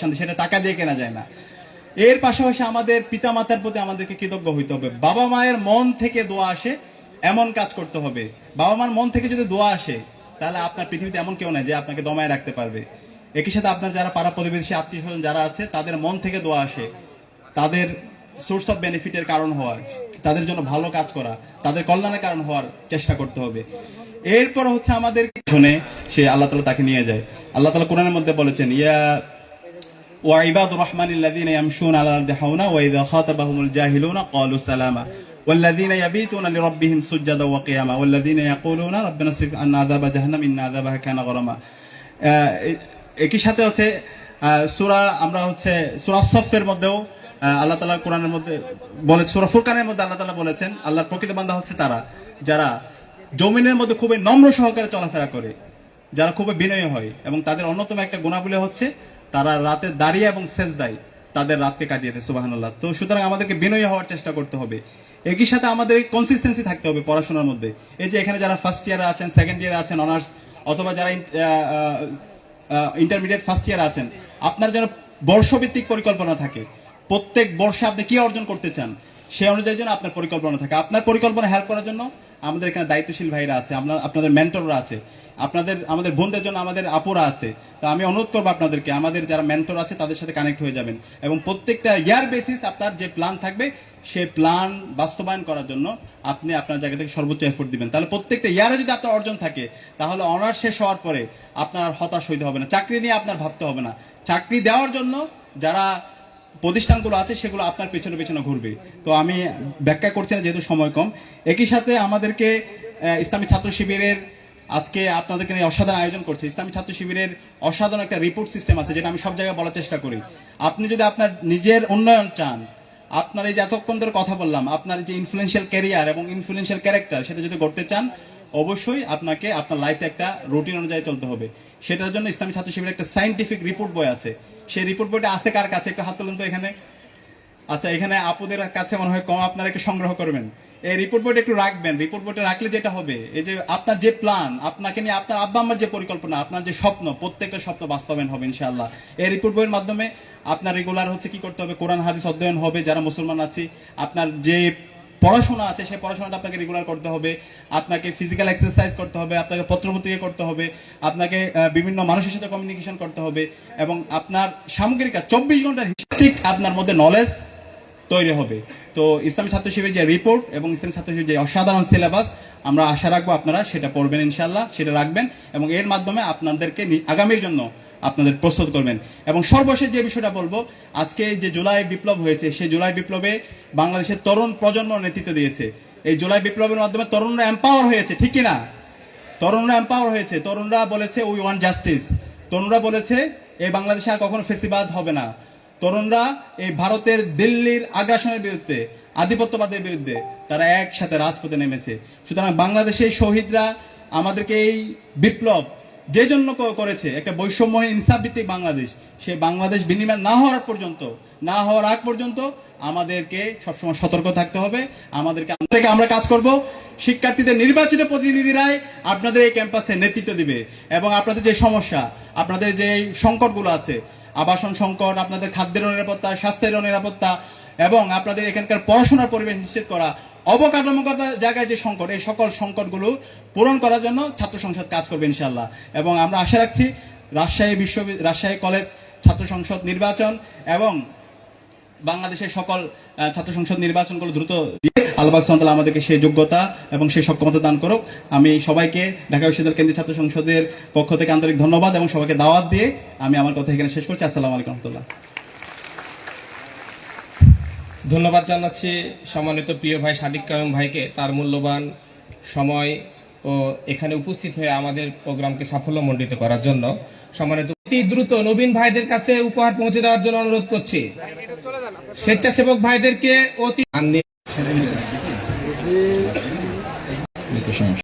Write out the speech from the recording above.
শান্তি সেটা টাকা দিয়ে কেনা যায় না। এর পাশাপাশি আমাদের পিতামাতার প্রতি আমাদেরকে কৃতজ্ঞ হইতে হবে। বাবা মায়ের মন থেকে দোয়া আসে, এমন কাজ করতে হবে। বাবা মার মন থেকে যদি দোয়া আসে, তাহলে আপনার পৃথিবীতে এমন কেউ নাই যে আপনাকে দমায় রাখতে পারবে। একই সাথে আপনার যারা পাড়া প্রতিবেশী, আত্মীয় স্বজন যারা আছে, তাদের মন থেকে দোয়া আসে। তাদের সোর্স অফ বেনিফিটের কারণ হওয়া তাদের জন্য ভালো কাজ করা, তাদের কল্যাণের কারণ হওয়ার চেষ্টা করতে হবে। এরপর হচ্ছে আমাদের শুনে সে আল্লাহ তালা তাকে নিয়ে যায়। আল্লাহ তালা কোরআনের মধ্যে বলেছেন, ইয়া وعباد الرحمن الذين يمشون على الأرض حونا وإذا خاطبهم الجاهلون قالوا سلاما والذين يبيتون لربهم سجدا وقياما والذين يقولون ربنا اصرف عنا عذاب جهنم إن عذابها كان غرما একই সাথে হচ্ছে সুরা আমরা হচ্ছে সুরা সফের মধ্যেও আল্লাহ তালা কোরআনের মধ্যে বলে সুরা ফুরকানের মধ্যে আল্লাহ তালা বলেছেন আল্লাহ প্রকৃত বান্ধা হচ্ছে তারা যারা জমিনের মধ্যে খুবই নম্র সহকারে চলাফেরা করে যারা খুবই বিনয় হয় এবং তাদের অন্যতম একটা গুণাবলী হচ্ছে তারা রাতে দাঁড়িয়ে এবং শেষ দেয় তাদের রাতকে কাটিয়ে দেয় সুবাহান্লাহ তো সুতরাং আমাদেরকে বিনয়ী হওয়ার চেষ্টা করতে হবে। একই সাথে আমাদের কনসিস্টেন্সি থাকতে হবে পড়াশোনার মধ্যে। এই যে এখানে যারা ফার্স্ট ইয়ারে আছেন সেকেন্ড ইয়ারে আছেন অনার্স অথবা যারা ইন্টারমিডিয়েট ফার্স্ট ইয়ারে আছেন, আপনার যেন বর্ষভিত্তিক পরিকল্পনা থাকে। প্রত্যেক বর্ষে আপনি কি অর্জন করতে চান, সে অনুযায়ী যেন আপনার পরিকল্পনা থাকে। আপনার পরিকল্পনা হেল্প করার জন্য আমাদের এখানে দায়িত্বশীল ভাইরা আছে আপনার আপনাদের মেন্টররা আছে, আপনাদের, আমাদের বোনদের জন্য আমাদের আপুরা আছে। তো আমি অনুরোধ করব আপনাদেরকে, আমাদের যারা মেন্টর আছে, তাদের সাথে কানেক্ট হয়ে যাবেন। এবং প্রত্যেকটা ইয়ার বেসিস আপনার যে প্ল্যান থাকবে, সে প্ল্যান বাস্তবায়ন করার জন্য আপনি আপনার জায়গা থেকে সর্বোচ্চ এফোর্ট দিবেন। তাহলে প্রত্যেকটা ইয়ারে যদি আপনার অর্জন থাকে, তাহলে অনার্স শেষ হওয়ার পরে আপনার হতাশ হইতে হবে না। চাকরি নিয়ে আপনার ভাবতে হবে না। চাকরি দেওয়ার জন্য যারা প্রতিষ্ঠানগুলো আছে, সেগুলো আপনার পেছনে পেছনে ঘুরবে। তো আমি ব্যাখ্যা করছি না, যেহেতু সময় কম। একই সাথে আমাদেরকে ইসলামী ছাত্র শিবিরের আজকে আপনাদেরকে নিয়ে অসাধারণ আয়োজন করছে। ইসলামী ছাত্র শিবিরের অসাধারণ একটা রিপোর্ট সিস্টেম আছে, যেটা আমি সব জায়গায় বলার চেষ্টা করি। আপনি যদি আপনার নিজের উন্নয়ন চান, আপনার এই যে এতক্ষণ ধরে কথা বললাম, আপনার যে ইনফ্লুয়েন্সিয়াল ক্যারিয়ার এবং ইনফ্লুয়েন্সিয়াল ক্যারেক্টার সেটা যদি করতে চান অবশ্যই আপনাকে আপনার লাইফটা একটা রুটিন অনুযায়ী চলতে হবে। সেটার জন্য ইসলামী ছাত্র শিবিরের একটা সাইন্টিফিক রিপোর্ট বই আছে। সেই রিপোর্ট বইটা আছে কার কাছে? একটু হাত তুলুন তো এখানে। আচ্ছা এখানে আপুদের কাছে মনে হয় কম আপনারা একটু সংগ্রহ করবেন। এই রিপোর্ট বইটা একটু রাখবেন। রিপোর্ট বইটা রাখলে যেটা হবে, এই যে আপনার যে প্ল্যান আপনাকে নিয়ে আপনার আব্বা আম্মার যে পরিকল্পনা, আপনার যে স্বপ্ন, প্রত্যেকটা স্বপ্ন বাস্তবায়ন হবে ইনশাআল্লাহ। এই রিপোর্ট বইয়ের মাধ্যমে আপনার রেগুলার হচ্ছে কি করতে হবে? কোরআন, হাদিস অধ্যয়ন হবে। যারা মুসলমান আছি, আপনার যে পড়াশোনা আছে, সেই পড়াশোনাটা আপনাকে রেগুলার করতে হবে, আপনাকে ফিজিক্যাল এক্সারসাইজ করতে হবে, আপনাকে পত্রপত্রিকা করতে হবে, আপনাকে বিভিন্ন মানুষের সাথে কমিউনিকেশন করতে হবে এবং আপনার সামগ্রিক চব্বিশ ঘণ্টার হিস্ট্রিক আপনার মধ্যে নলেজ তৈরি হবে। তো ইসলামী ছাত্র শিবির যে রিপোর্ট এবং ইসলামী ছাত্র শিবির যে অসাধারণ সিলেবাস আমরা আশা রাখব আপনারা সেটা পড়বেন ইনশাল্লাহ সেটা রাখবেন এবং এর মাধ্যমে আপনাদেরকে আগামীর জন্য আপনাদের প্রস্তুত করবেন। এবং সর্বশেষ যে বিষয়টা বলব, আজকে যে জুলাই বিপ্লব হয়েছে, সেই জুলাই বিপ্লবে বাংলাদেশের তরুণ প্রজন্ম নেতৃত্ব দিয়েছে। এই জুলাই বিপ্লবের মাধ্যমে তরুণরা এম্পাওয়ার হয়েছে, ঠিক কি না তরুণরা এম্পাওয়ার হয়েছে। তরুণরা বলেছে উই ওয়ান জাস্টিস তরুণরা বলেছে, এই বাংলাদেশে আর কখনো ফেসিবাদ হবে না। তরুণরা এই ভারতের দিল্লির আগ্রাসনের বিরুদ্ধে, আধিপত্যবাদের বিরুদ্ধে তারা একসাথে রাজপথে নেমেছে। সুতরাং বাংলাদেশের শহীদরা আমাদেরকে এই বিপ্লব যে জন্য করেছে একটা বৈষম্যহীন ইনসাফ ভিত্তিক বাংলাদেশ সেই বাংলাদেশ বিনিময় না হওয়ার পর্যন্ত, না হওয়ার আগ পর্যন্ত আমাদেরকে সবসময় সতর্ক থাকতে হবে, আমাদেরকে থেকে আমরা কাজ করব। শিক্ষার্থীদের নির্বাচিত প্রতিনিধিরাই আপনাদের এই ক্যাম্পাসে নেতৃত্ব দিবে। এবং আপনাদের যে সমস্যা, আপনাদের যে সংকটগুলো আছে, আবাসন সংকট, আপনাদের খাদ্যের নিরাপত্তা, স্বাস্থ্যের নিরাপত্তা, এবং আপনাদের এখানকার পড়াশোনার পরিবেশ নিশ্চিত করা অবকাঠামোগত জায়গায় যে সংকট, এই সকল সংকটগুলো পূরণ করার জন্য ছাত্র সংসদ কাজ করবে ইনশাল্লাহ এবং আমরা আশা রাখছি রাজশাহী বিশ্ববিদ্যালয় রাজশাহী কলেজ ছাত্র সংসদ নির্বাচন এবং বাংলাদেশের সকল ছাত্র সংসদ নির্বাচনগুলো দ্রুত দিয়ে আলবাগ সন্তাল আমাদেরকে সেই যোগ্যতা এবং সেই সক্ষমতা দান করুক। আমি সবাইকে ঢাকা বিশ্ববিদ্যালয় কেন্দ্রীয় ছাত্র সংসদের পক্ষ থেকে আন্তরিক ধন্যবাদ এবং সবাইকে দাওয়াত দিয়ে আমি আমার কথা এখানে শেষ করছি। আসসালামু আলাইকুম রহমতুল্লাহ। ধন্যবাদ জানাচ্ছি সম্মানিত প্রিয় ভাই সাদিক কায়ুম ভাইকে, তার মূল্যবান সময় ও এখানে উপস্থিত হয়ে আমাদের প্রোগ্রামকে সাফল্যমণ্ডিত করার জন্য। সম্মানিত অতি দ্রুত নবীন ভাইদের কাছে উপহার পৌঁছে দেওয়ার জন্য অনুরোধ করছি। স্বেচ্ছাসেবক ভাইদেরকে অতি